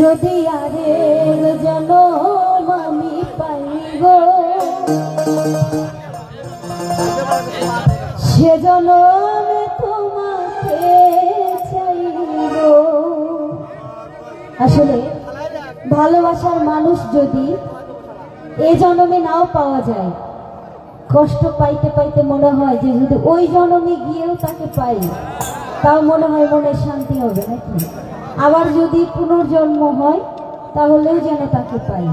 যদি আরেক জনম আমি পাইব সে জনমে তোমাকে চাইব। আসলে ভালোবাসার মানুষ যদি এ জনমে নাও পাওয়া যায়। কষ্ট পাইতে পাইতে মনে হয় যে যদি ওই জনমে গিয়েও তাকে পাই তাও মনে হয় মনে শান্তি হবে নাকি? আবার যদি পুনর্জন্ম হয় তাহলেও যেন তাকে পাই।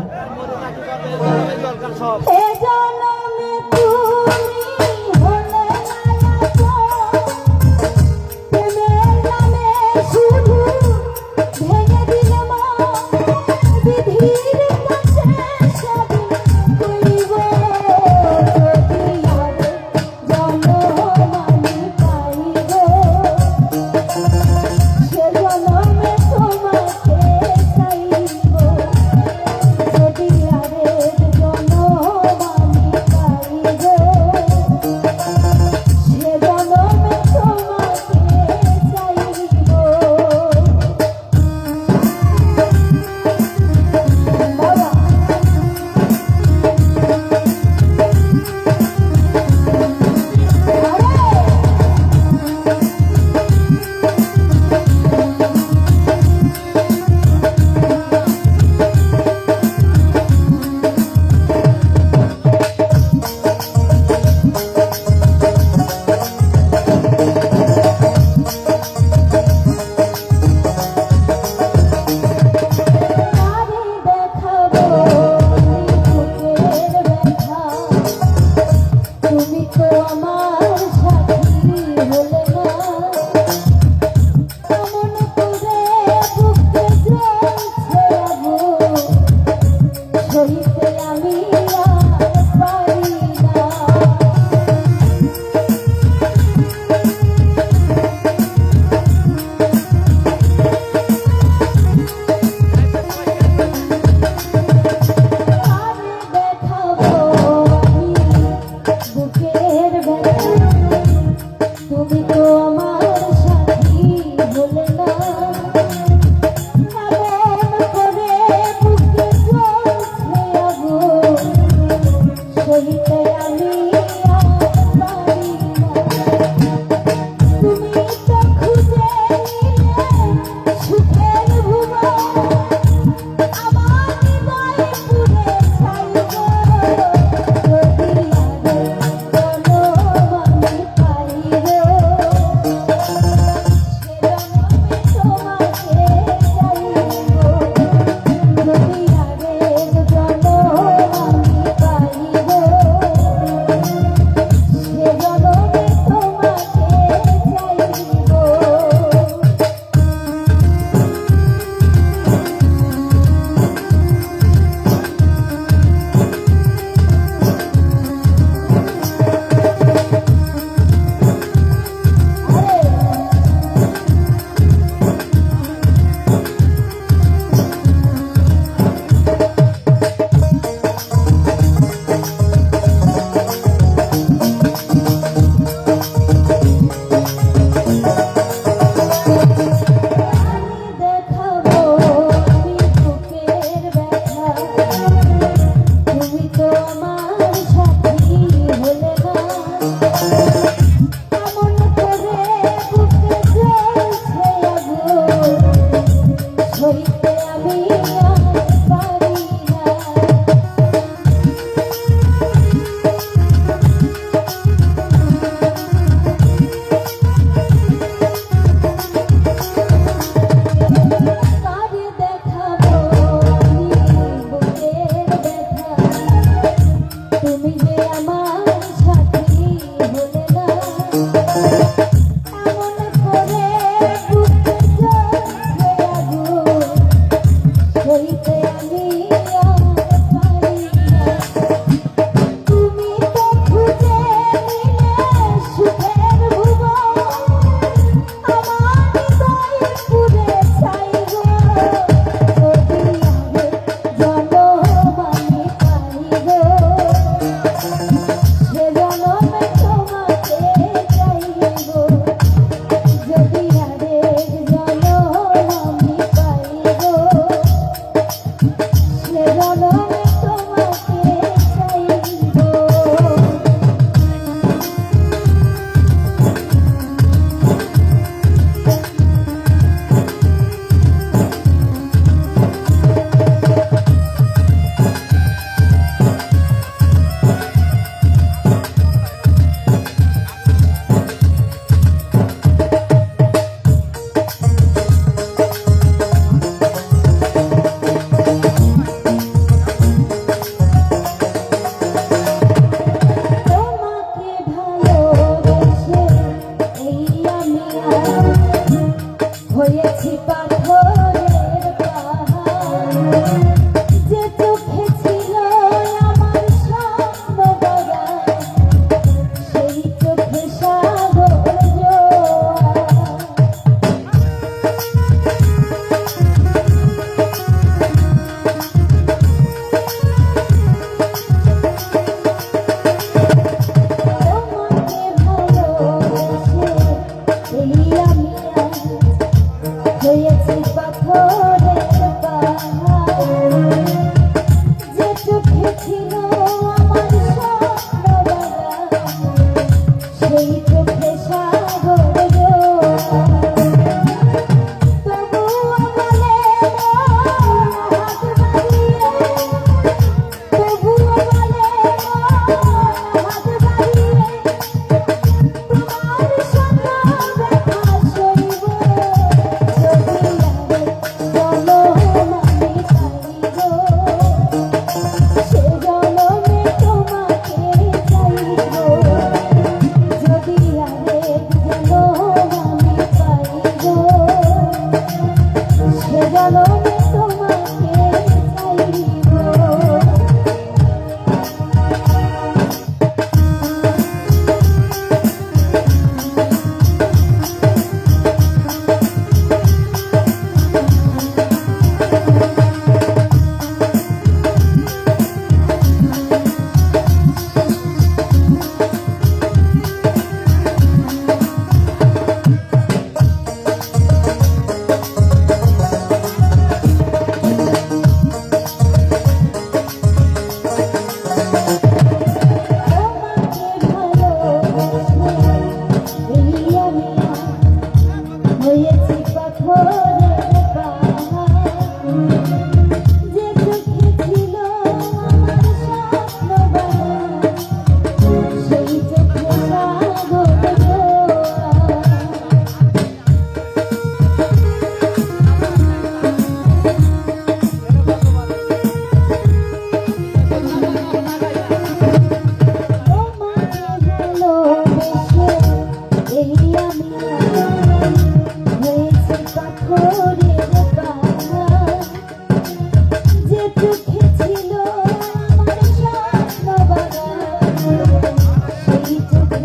হয়েছি পাথরে।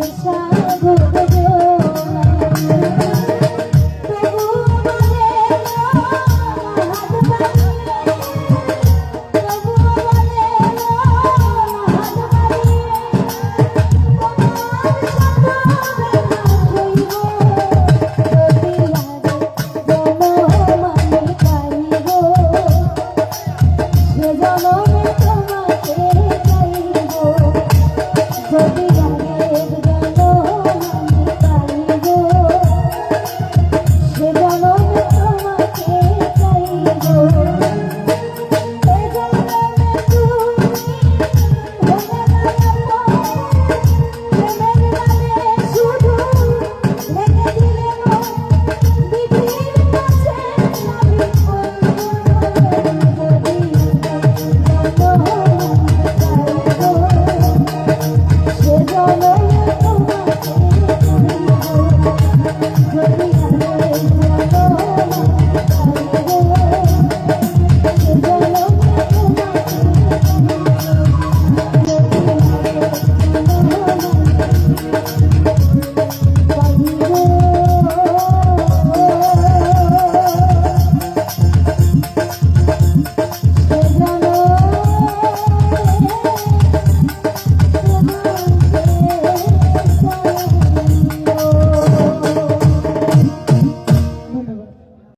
Thank you.